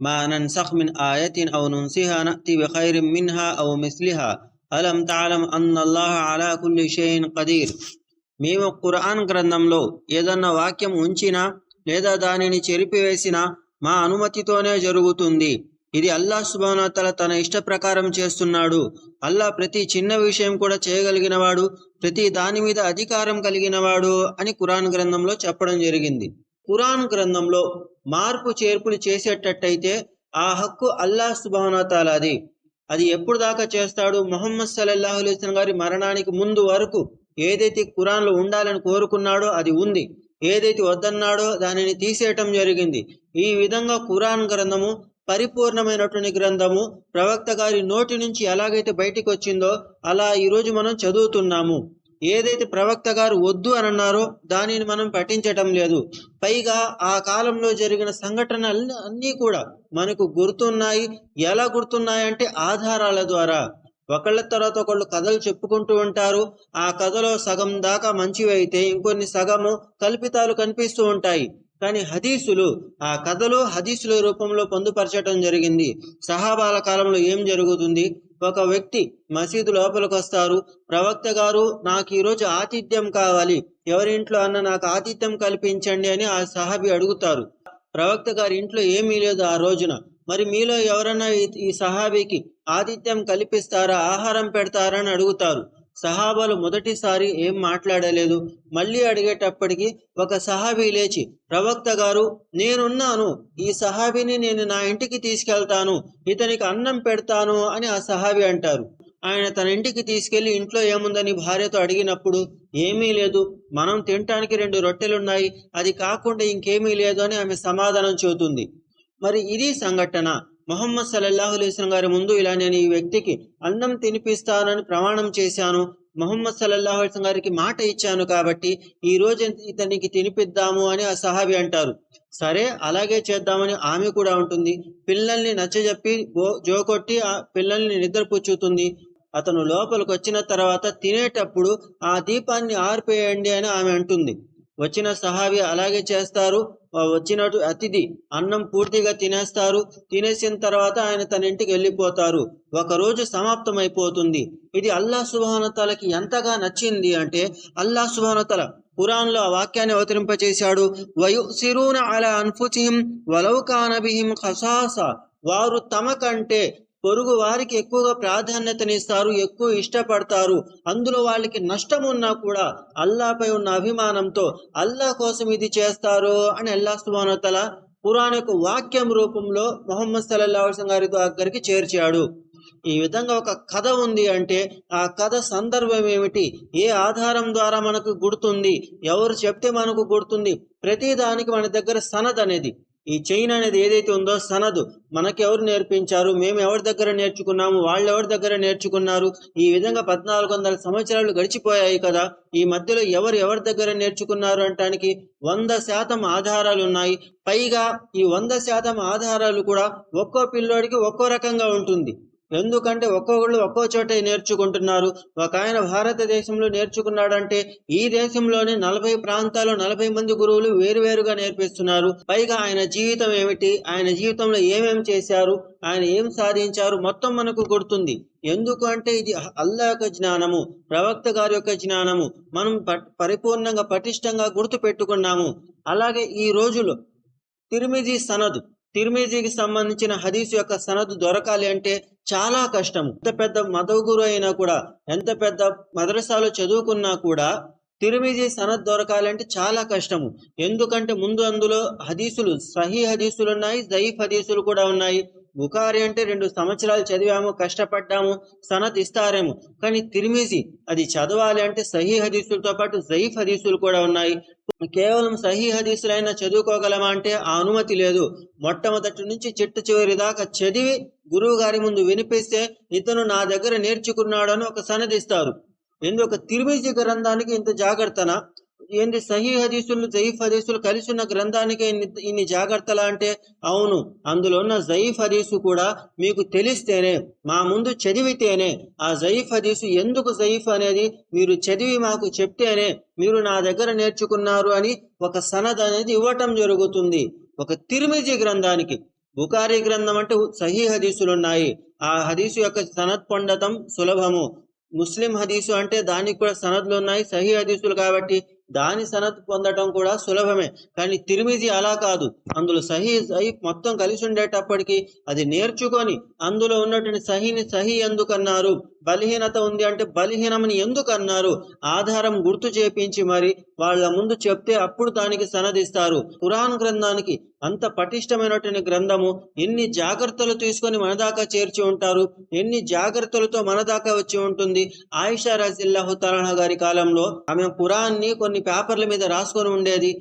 మా నన్సఖ్ మిన్ ఆయతిన్ ఔ నున్సిహా నأతి బిఖైరిన్ మిన్హా ఔ మిస్లిహా అలం తఅలం అన్నల్లాహ అలా కుల్లి షైఇన్ ఖదీర్ మేము ఖురాన్ గ్రంథంలో ఏదన్నా వాక్యం ఉంచినా లేదా దానిని చెరిపివేసినా మా అనుమతితోనే జరుగుతుంది. ఇది అల్లాహ్ సుబానతల తన ఇష్ట ప్రకారం చేస్తున్నాడు. అల్లా ప్రతి చిన్న విషయం కూడా చేయగలిగినవాడు ప్రతి దాని మీద అధికారం కలిగినవాడు అని ఖురాన్ గ్రంథంలో చెప్పడం జరిగింది. ఖురాన్ గ్రంథంలో మార్పు చేర్పులు చేసేటట్టయితే ఆ హక్కు అల్లా సుబానాతాలాది అది ఎప్పుడు దాకా చేస్తాడు? మొహమ్మద్ సల్లల్లాహు అలైహి గారి మరణానికి ముందు వరకు ఏదైతే ఖురాన్లో ఉండాలని కోరుకున్నాడో అది ఉంది. ఏదైతే వద్దన్నాడో దానిని తీసేయటం జరిగింది. ఈ విధంగా ఖురాన్ గ్రంథము పరిపూర్ణమైనటువంటి గ్రంథము ప్రవక్త గారి నోటి నుంచి ఎలాగైతే బయటికి వచ్చిందో అలా ఈరోజు మనం చదువుతున్నాము. ఏదైతే ప్రవక్త గారు వద్దు అని అన్నారో దానిని మనం పఠించటం లేదు. పైగా ఆ కాలంలో జరిగిన సంఘటనలు అన్నీ కూడా మనకు గుర్తున్నాయి. ఎలా గుర్తున్నాయి అంటే ఆధారాల ద్వారా. ఒకళ్ళ తర్వాత ఒకళ్ళు కథలు చెప్పుకుంటూ ఉంటారు. ఆ కథలో సగం దాకా మంచివి అయితే ఇంకొన్ని సగము కల్పితాలు కనిపిస్తూ ఉంటాయి. కానీ హదీసులు ఆ కథలు హదీసుల రూపంలో పొందుపరచడం జరిగింది. సహాబాల కాలంలో ఏం జరుగుతుంది? ఒక వ్యక్తి మసీదు లోపలికి వస్తారు. ప్రవక్త గారు నాకు ఈరోజు ఆతిథ్యం కావాలి. ఎవరింట్లో అన్న నాకు ఆతిథ్యం కల్పించండి అని ఆ సహాబి అడుగుతారు. ప్రవక్త గారి ఇంట్లో ఏమీ లేదు ఆ రోజున. మరి మీలో ఎవరన్నా ఈ- ఈ సహాబీకి ఆతిథ్యం కల్పిస్తారా? ఆహారం పెడతారా? అని అడుగుతారు. సహాబాలు మొదటిసారి ఏం మాట్లాడలేదు. మళ్ళీ అడిగేటప్పటికి ఒక సహాబీ లేచి ప్రవక్త గారు నేనున్నాను. ఈ సహాబీని నేను నా ఇంటికి తీసుకెళ్తాను. ఇతనికి అన్నం పెడతాను అని ఆ సహాబీ అంటారు. ఆయన తన ఇంటికి తీసుకెళ్ళి ఇంట్లో ఏముందని భార్యతో అడిగినప్పుడు ఏమీ లేదు. మనం తినటానికి రెండు రొట్టెలున్నాయి. అది కాకుండా ఇంకేమీ లేదు అని ఆమె సమాధానం చెబుతుంది. మరి ఇది సంఘటన. మొహమ్మద్ సల్లల్లాహు అలైస్లం గారి ముందు ఇలా నేను ఈ వ్యక్తికి అన్నం తినిపిస్తానని ప్రమాణం చేశాను. మొహమ్మద్ సల్లల్లాహు అలైస్లం గారికి మాట ఇచ్చాను కాబట్టి ఈ రోజు ఇతనికి తినిపిద్దాము అని ఆ సహాబి అంటారు. సరే అలాగే చేద్దామని ఆమె కూడా ఉంటుంది. పిల్లల్ని నచ్చజెప్పి జోకొట్టి ఆ పిల్లల్ని నిద్రపుచ్చుతుంది. అతను లోపలికి వచ్చిన తర్వాత తినేటప్పుడు ఆ దీపాన్ని ఆర్పేయండి అని ఆమె అంటుంది. వచ్చిన సహాబి అలాగే చేస్తారు. వచ్చినట్టు అతిథి అన్నం పూర్తిగా తినేస్తారు. తినేసిన తర్వాత ఆయన తన ఇంటికి వెళ్ళిపోతారు. ఒక రోజు సమాప్తమైపోతుంది. ఇది అల్లా సుభానతలకి ఎంతగా నచ్చింది అంటే అల్లా సుబానతల ఖురాన్లో ఆ వాక్యాన్ని అవతరింపచేశాడు. వయుసిరూన అలా అన్ఫుచిహిం వలౌకానబిహిం ఖసాస వారు తమ కంటే పొరుగు వారికి ఎక్కువగా ప్రాధాన్యతనిస్తారు ఎక్కువ ఇష్టపడతారు. అందులో వాళ్ళకి నష్టం ఉన్నా కూడా అల్లాపై ఉన్న అభిమానంతో అల్లా కోసం ఇది చేస్తారు అని అల్లా సుబానతల పురాణకు యొక్క వాక్యం రూపంలో మొహమ్మద్ సల్లల్లా అలైహి గారి దగ్గరికి చేర్చాడు. ఈ విధంగా ఒక కథ ఉంది అంటే ఆ కథ సందర్భం ఏమిటి? ఏ ఆధారం ద్వారా మనకు గుర్తుంది? ఎవరు చెప్తే మనకు గుర్తుంది? ప్రతి దానికి మన దగ్గర సనద్ అనేది ఈ చైన్ అనేది ఏదైతే ఉందో సనదు. మనకి ఎవరు నేర్పించారు? మేము ఎవరి దగ్గర నేర్చుకున్నాము? వాళ్ళు ఎవరి దగ్గర నేర్చుకున్నారు? ఈ విధంగా పద్నాలుగు వందల సంవత్సరాలు గడిచిపోయాయి కదా. ఈ మధ్యలో ఎవరు ఎవరి దగ్గర నేర్చుకున్నారు అంటానికి వంద శాతం ఆధారాలు ఉన్నాయి. పైగా ఈ వంద శాతం ఆధారాలు కూడా ఒక్కో పిల్లోడికి ఒక్కో రకంగా ఉంటుంది. ఎందుకంటే ఒక్కొక్కళ్ళు ఒక్కో చోట నేర్చుకుంటున్నారు. ఒక ఆయన భారతదేశంలో నేర్చుకున్నాడంటే ఈ దేశంలోనే నలభై ప్రాంతాల్లో నలభై మంది గురువులు వేరువేరుగా నేర్పిస్తున్నారు. పైగా ఆయన జీవితం ఏమిటి? ఆయన జీవితంలో ఏమేమి చేశారు? ఆయన ఏం సాధించారు? మొత్తం మనకు గుర్తుంది. ఎందుకు అంటే ఇది అల్లా యొక్క జ్ఞానము ప్రవక్త గారి యొక్క జ్ఞానము. మనం ప- పరిపూర్ణంగా పటిష్టంగా గుర్తు పెట్టుకున్నాము అలాగే ఈ రోజులో తిరుమిది సనదు తిరుమేజీకి సంబంధించిన హదీస్ యొక్క సనదు దొరకాలి అంటే చాలా కష్టం ఎంత పెద్ద మదగురు అయినా కూడా ఎంత పెద్ద మదరసాలో చదువుకున్నా కూడా తిరుమిజీ సనద్ దొరకాలంటే చాలా కష్టము. ఎందుకంటే ముందు అందులో హదీసులు సహీ హదీసులు ఉన్నాయి జయీఫ్ హదీసులు కూడా ఉన్నాయి. బుకారి అంటే రెండు సంవత్సరాలు చదివాము కష్టపడ్డాము సనత్ ఇస్తారేమో. కానీ తిరిమిజి అది చదవాలి అంటే సహీ హదీసులతో పాటు జయీఫ్ హదీసులు కూడా ఉన్నాయి. కేవలం సహీ హదీసులైనా చదువుకోగలమా అంటే ఆ అనుమతి లేదు. మొట్టమొదటి నుంచి చెట్టు చివరి దాకా చదివి గురువు గారి ముందు వినిపిస్తే ఇతను నా దగ్గర నేర్చుకున్నాడు అని ఒక సనదిస్తారు ఎందుకు? ఒక గ్రంథానికి ఇంత జాగ్రత్తన? ఏంది? సహీ హదీసులు జయీఫ్ హదీసులు కలిసి ఉన్న గ్రంథానికి ఇన్ని జాగ్రత్తలా అంటే? అవును. అందులో ఉన్న జయీఫ్ హదీసు కూడా మీకు తెలిస్తేనే మా ముందు చదివితేనే ఆ జయీఫ్ హదీసు ఎందుకు జయీఫ్ అనేది మీరు చదివి మాకు చెప్తేనే మీరు నా దగ్గర నేర్చుకున్నారు అని ఒక సనద్ అనేది ఇవ్వటం జరుగుతుంది. ఒక తిరుమిజీ గ్రంథానికి. బుకారీ గ్రంథం అంటే సహీ హదీసులు ఉన్నాయి. ఆ హదీసు యొక్క సనద్ పొందటం సులభము. ముస్లిం హదీసు అంటే దానికి కూడా సనద్లు ఉన్నాయి సహీ హదీసులు కాబట్టి దాని సనత్ పొందటం కూడా సులభమే. కానీ తిరిమిది అలా కాదు. అందులో సహీ సహీ మొత్తం కలిసి ఉండేటప్పటికి అది నేర్చుకొని అందులో ఉన్నటువంటి సహీని సహీ ఎందుకన్నారు? బలహీనత ఉంది అంటే బలహీనమని ఎందుకు అన్నారు? ఆధారం గుర్తు చేపించి మరి వాళ్ళ ముందు చెప్తే అప్పుడు దానికి సనదిస్తారు పురాణ గ్రంథానికి అంత పటిష్టమైనటువంటి గ్రంథము ఎన్ని జాగ్రత్తలు తీసుకొని మన దాకా చేర్చి ఉంటారు? ఎన్ని జాగ్రత్తలతో మన దాకా వచ్చి ఉంటుంది? ఆయిషా రజిల్లాహు తలాహ గారి కాలంలో ఆమె పురాన్ని కొన్ని పేపర్ల మీద రాసుకొని ఉండేది.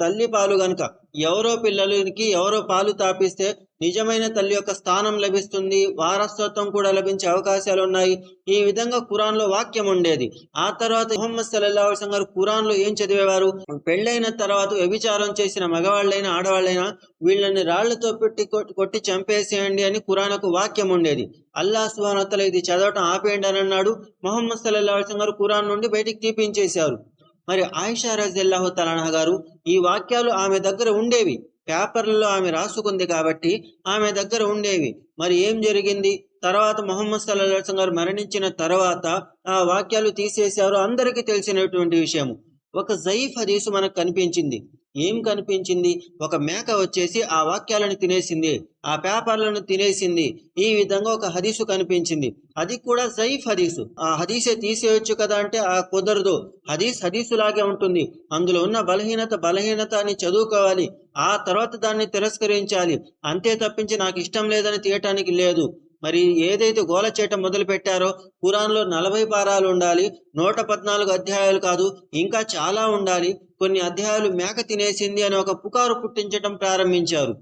తల్లి పాలు గనుక ఎవరో పిల్లలకి ఎవరో పాలు తాపిస్తే నిజమైన తల్లి యొక్క స్థానం లభిస్తుంది వారసత్వం కూడా లభించే అవకాశాలు ఉన్నాయి. ఈ విధంగా ఖురాన్లో వాక్యం ఉండేది. ఆ తర్వాత ముహమ్మద్ సల్లల్లాహు అలైహి గారు ఖురాన్లో ఏం చదివేవారు? పెళ్ళైన తర్వాత వ్యభిచారం చేసిన మగవాళ్ళైనా ఆడవాళ్ళైనా వీళ్ళని రాళ్ళతో పెట్టి కొట్టి చంపేసేయండి అని ఖురాన్కు వాక్యం ఉండేది. అల్లా సుబానతల ఇది చదవటం ఆపేయండి అని అన్నాడు. మొహమ్మద్ సల్లల్లాహు అలైహి గారు ఖురాన్ నుండి బయటికి తీపించేశారు మరి ఆయిషా రజల్లాహు తలానా గారు ఈ వాక్యాలు ఆమె దగ్గర ఉండేవి. పేపర్లలో ఆమె రాసుకుంది కాబట్టి ఆమె దగ్గర ఉండేవి. మరి ఏం జరిగింది? తర్వాత మొహమ్మద్ సల్లాహం గారు మరణించిన తర్వాత ఆ వాక్యాలు తీసేశారు. అందరికీ తెలిసినటువంటి విషయం ఒక జయీఫ్ హదీసు మనకు కనిపించింది. ఏం కనిపించింది? ఒక మేక వచ్చేసి ఆ వాక్యాలను తినేసింది. ఆ పేపర్లను తినేసింది. ఈ విధంగా ఒక హదీసు కనిపించింది. అది కూడా జయీఫ్ హదీసు. ఆ హదీసే తీసేయొచ్చు కదా అంటే ఆ కుదరదు. హదీస్ హదీసులాగే ఉంటుంది. అందులో ఉన్న బలహీనత బలహీనత అని చదువుకోవాలి. ఆ తర్వాత దాన్ని తిరస్కరించాలి. అంతే తప్పించి నాకు ఇష్టం లేదని తీయటానికి లేదు. మరి ఏదైతే గోల చేయటం మొదలు పెట్టారో ఖురాన్లో నలభై పారాలు ఉండాలి నూట పద్నాలుగు అధ్యాయాలు కాదు ఇంకా చాలా ఉండాలి. కొన్ని అధ్యాయాలు మేక తినేసింది అని ఒక పుకారు పుట్టించటం ప్రారంభించారు.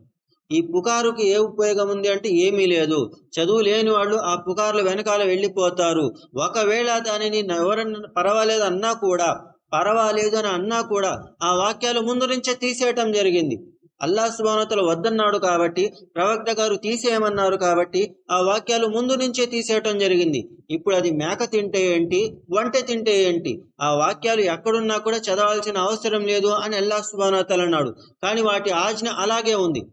ఈ పుకారుకి ఏ ఉపయోగం ఉంది అంటే ఏమీ లేదు. చదువు లేని వాళ్ళు ఆ పుకారుల వెనకాల వెళ్ళిపోతారు. ఒకవేళ దానిని ఎవరన్నా పర్వాలేదు అన్నా కూడా పర్వాలేదు అని అన్నా కూడా ఆ వాక్యాలు ముందు నుంచే తీసేయటం జరిగింది. అల్లా సుబానతలు వద్దన్నాడు కాబట్టి ప్రవక్త గారు తీసేయమన్నారు కాబట్టి ఆ వాక్యాలు ముందు నుంచే తీసేయటం జరిగింది. ఇప్పుడు అది మేక తింటే ఏంటి? వంట తింటే ఏంటి? ఆ వాక్యాలు ఎక్కడున్నా కూడా చదవాల్సిన అవసరం లేదు అని అల్లా సుబానతలు అన్నాడు. కానీ వాటి ఆజ్ఞ అలాగే ఉంది.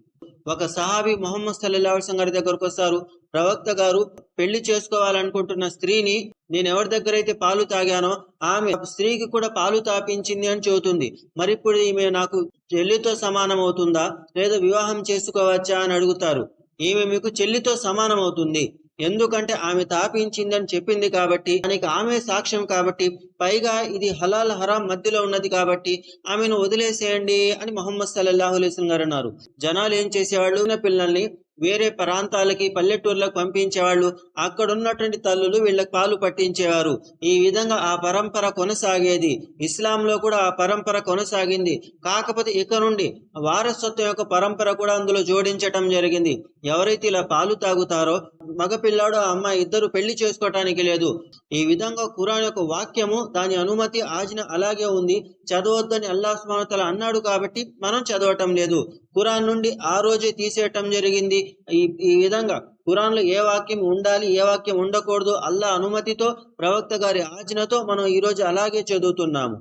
ఒక సహాబీ మొహమ్మద్ సల్లాహం గారి దగ్గరకు వస్తారు. ప్రవక్త గారు పెళ్ళి చేసుకోవాలనుకుంటున్న స్త్రీని నేను ఎవరి దగ్గర అయితే పాలు తాగానో ఆమె స్త్రీకి కూడా పాలు తాపించింది అని చెబుతుంది. మరి ఇప్పుడు ఈమె నాకు చెల్లితో సమానం అవుతుందా? లేదా వివాహం చేసుకోవచ్చా అని అడుగుతారు. ఈమె మీకు చెల్లితో సమానం అవుతుంది. ఎందుకంటే ఆమె తాపించిందని చెప్పింది కాబట్టి దానికి ఆమె సాక్ష్యం కాబట్టి పైగా ఇది హలాల్ హరాం మధ్యలో ఉన్నది కాబట్టి ఆమెను వదిలేసేయండి అని మొహమ్మద్ సల్లాహు అలైస్ గారు అన్నారు. జనాలు ఏం చేసేవాళ్ళు? ఉన్న పిల్లల్ని వేరే ప్రాంతాలకి పల్లెటూర్లకు పంపించేవాళ్ళు. అక్కడ ఉన్నటువంటి తల్లులు వీళ్ళకి పాలు పట్టించేవారు. ఈ విధంగా ఆ పరంపర కొనసాగేది. ఇస్లాంలో కూడా ఆ పరంపర కొనసాగింది. కాకపోతే ఇక నుండి వారసత్వం యొక్క పరంపర కూడా అందులో జోడించటం జరిగింది. ఎవరైతే ఇలా పాలు తాగుతారో మగపిల్లాడు ఆ అమ్మాయి ఇద్దరు పెళ్ళి చేసుకోవటానికి లేదు. ఈ విధంగా ఖురాన్ యొక్క వాక్యము దాని అనుమతి ఆజ్ఞ అలాగే ఉంది. చదవద్దని అల్లా సుమానతల అన్నాడు కాబట్టి మనం చదవటం లేదు. ఖురాన్ నుండి ఆ రోజే తీసేయటం జరిగింది. ఈ ఈ విధంగా ఖురాన్లో ఏ వాక్యం ఉండాలి ఏ వాక్యం ఉండకూడదు అల్లా అనుమతితో ప్రవక్త గారి ఆజ్ఞతో మనం ఈరోజు అలాగే చదువుతున్నాము.